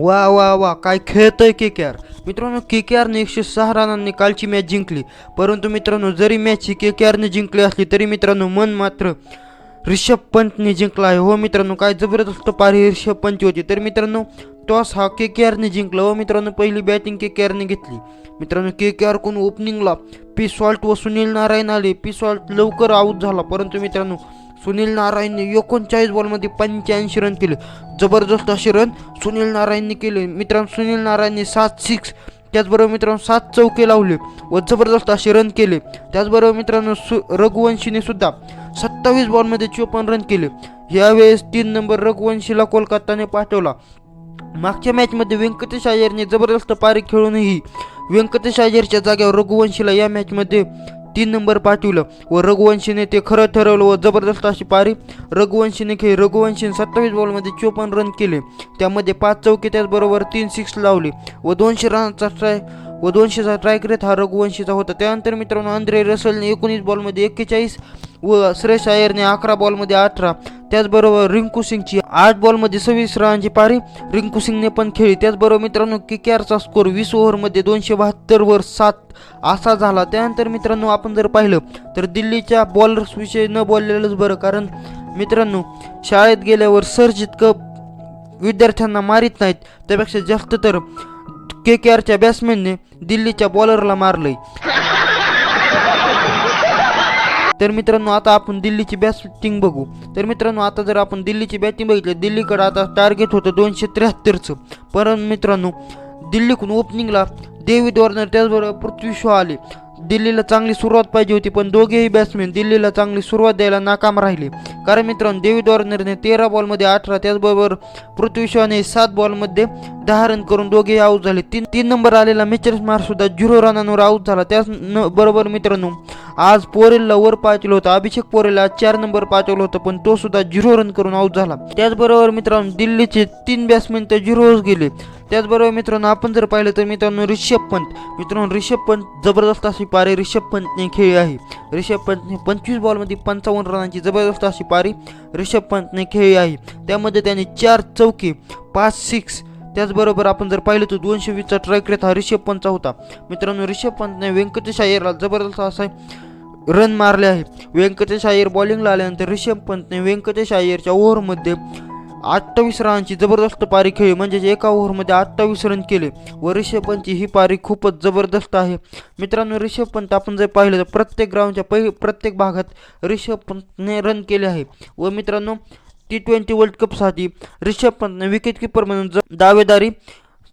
वा वा वा काय खेळतोय के के आर मित्रांनो के के आरने एकशे सहा रनांनी कालची मॅच जिंकली. परंतु मित्रांनो जरी मॅच ही के के आरने जिंकली असली तरी मित्रांनो मन मात्र रिषभ पंतने जिंकला आहे. हो मित्रांनो काय जबरदस्त पारी रिषभ पंतची होती. तर मित्रांनो टॉस हा के के आरने जिंकला. व मित्रांनो पहिली बॅटिंग के के आरने घेतली. मित्रांनो के के आर कोण ओपनिंगला पी सॉल्ट व सुनील नारायण आले. पी सॉल्ट लवकर आऊट झाला. परंतु मित्रांनो सुनील नारायणने एकोणचाळीस बॉलमध्ये पंच्याऐंशी रन केले. जबरदस्त असे रन सुनील नारायणने केले. मित्रांनो सुनील नारायणने सात सिक्स त्याचबरोबर मित्रांनो सात चौके लावले व जबरदस्त असे रन केले. त्याचबरोबर मित्रांनो सु रघुवंशीने सुद्धा सत्तावीस बॉलमध्ये चोपन्न रन केले. यावेळेस तीन नंबर रघुवंशीला कोलकाताने पाठवला. मागच्या मॅचमध्ये व्यंकटेश आयरने जबरदस्त पारी खेळूनही व्यंकटेश आयरच्या जागेवर रघुवंशीला या मॅचमध्ये तीन नंबर पाठवलं. व रघुवंशीने ते खरं ठरवलं व जबरदस्त अशी पारी. रघुवंशीने खेळ रघुवंशीने सत्तावीस बॉलमध्ये चोपन्न रन केले. त्यामध्ये पाच चौके त्याचबरोबर तीन सिक्स लावले. व दोनशे रनचा ट्राय व दोनशेचा ट्रायक रेट हा रघुवंशीचा होता. त्यानंतर मित्रांनो अंद्रे रसलने एकोणीस बॉलमध्ये एक्केचाळीस व सुरेश अय्यरने अकरा बॉलमध्ये अठरा. त्याचबरोबर रिंकू सिंगची आठ बॉलमध्ये सव्वीस रनांची पारी. रिंकू सिंगने पण खेळली. त्याचबरोबर मित्रांनो के के आरचा स्कोर वीस ओव्हरमध्ये दोनशे बहात्तरवर सात असा झाला. त्यानंतर मित्रांनो आपण जर पाहिलं तर दिल्लीच्या बॉलर्सविषयी न बोललेलंच बरं कारण मित्रांनो शाळेत गेल्यावर सर जितकं विद्यार्थ्यांना मारित नाहीत त्यापेक्षा जास्त तर के के आरच्या बॅट्समॅनने दिल्लीच्या बॉलरला मारलंय. तर मित्रांनो आता आपण दिल्लीची बॅटिंग बघू. तर मित्रांनो आता जर आपण दिल्लीची बॅटिंग बघितली दिल्लीकडं आता टार्गेट होतं दोनशे त्र्याहत्तरचं. परंतु मित्रांनो दिल्लीकडून ओपनिंगला डेव्हिड वॉर्नर त्याचबरोबर पृथ्वी शॉ आले. दिल्लीला चांगली सुरुवात पाहिजे होती पण दोघेही बॅट्समॅन दिल्लीला चांगली सुरुवात द्यायला नाकाम राहिले. कारण मित्रांनो डेव्हिड वॉर्नरने तेरा बॉलमध्ये अठरा त्याचबरोबर पृथ्वी शॉने सात बॉलमध्ये दहा रन करून दोघेही आऊट झाले. तीन तीन नंबर आलेला मिचेल स्मार्ट सुद्धा झिरो रनांवर आऊट झाला. त्याच न बरोबर मित्रांनो आज पोरेलला वर पाचलं होतं. अभिषेक पोरेलला चार नंबर पाचवलं होतं पण तो सुद्धा झिरो रन करून आऊट झाला. त्याचबरोबर मित्रांनो दिल्लीचे तीन बॅट्समॅन तर झिरोच गेले. त्याचबरोबर मित्रांनो आपण जर पाहिलं तर मित्रांनो रिषभ पंत. मित्रांनो रिषभ पंत जबरदस्त अशी पारी. रिषभ पंतने खेळली आहे. रिषभ पंतने पंचवीस बॉलमध्ये पंचावन्न रनांची जबरदस्त अशी पारी रिषभ पंतने खेळली आहे. त्यामध्ये त्याने चार चौके पाच सिक्स त्याचबरोबर आपण जर पाहिलं तर दोनशे वीसचा ट्रॅक रेट हा रिषभ पंतचा होता. मित्रांनो रिषभ पंतने व्यंकटेश अय्यरला जबरदस्त असा रन मारले आहे. व्यंकटेश अय्यर बॉलिंगला आल्यानंतर रिषभ पंतने व्यंकटेश अय्यरच्या ओव्हरमध्ये अठ्ठावीस रनांची जबरदस्त पारी खेळली. म्हणजेच एका ओव्हरमध्ये अठ्ठावीस रन केले. व रिषभ पंतची ही पारी खूपच जबरदस्त आहे. मित्रांनो रिषभ पंत आपण जर पाहिलं तर प्रत्येक ग्राउंडच्या पहि प्रत्येक भागात रिषभ पंतने रन केले आहे. व मित्रांनो टी ट्वेंटी वर्ल्ड कपसाठी रिषभ पंतने विकेटकीपर म्हणून ज- दावेदारी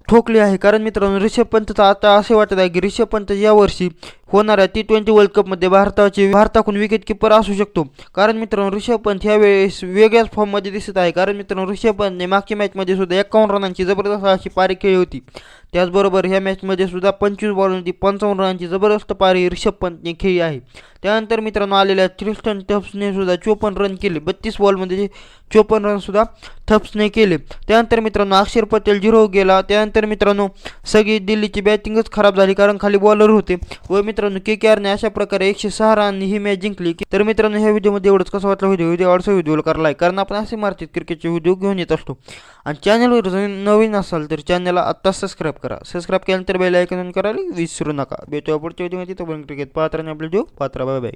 ठोकली आहे. कारण मित्रांनो रिषभ पंतचं आता असे वाटत आहे की रिषभ पंत यावर्षी होणाऱ्या टी ट्वेंटी वर्ल्ड कपमध्ये भारताचे भारताकडून विकेट किपर असू शकतो. कारण मित्रांनो ऋषभ पंत ह्यावेळेस वेगळ्याच फॉर्ममध्ये दिसत आहे. कारण मित्रांनो ऋषभ पंतने मागच्या मॅचमध्ये सुद्धा एकावन्न रनांची जबरदस्त अशी पारी खेळली होती. त्याचबरोबर ह्या मॅचमध्ये सुद्धा पंचवीस बॉलमध्ये पंचावन्न रनांची जबरदस्त पारी ऋषभ पंतने खेळली आहे. त्यानंतर मित्रांनो आलेल्या थ्रिस्टन थप्सने सुद्धा चोपन्न रन केले. बत्तीस बॉलमध्ये चोपन्न रन सुद्धा थप्सने केले. त्यानंतर मित्रांनो अक्षर पटेल झिरो गेला. त्यानंतर मित्रांनो सगळी दिल्लीची बॅटिंगच खराब झाली कारण खाली बॉलर होते. व मित्रांनो के के आरने अशा प्रकारे एकशे सहा रनांनी ही मॅच जिंकली. की तर मित्रांनो ह्या व्हिडिओमध्ये एवढंच. कसं वाटलं व्हिडिओ? व्हिडिओ आवडसा व्हिडिओला करा कारण आपण असे मार्केट क्रिकेटचे व्हिडिओ घेऊन येत असतो. आणि चॅनलवर जर नवीन असाल तर चॅनलला आत्ता सबस्क्राईब करा. सबस्क्राईब केल्यानंतर बेल आयकॉन करायला विसरू नका. भेटू पुढच्या व्हिडिओमध्ये पण क्रिकेट पात्र आणि आपले व्हिडिओ पात्रा হবে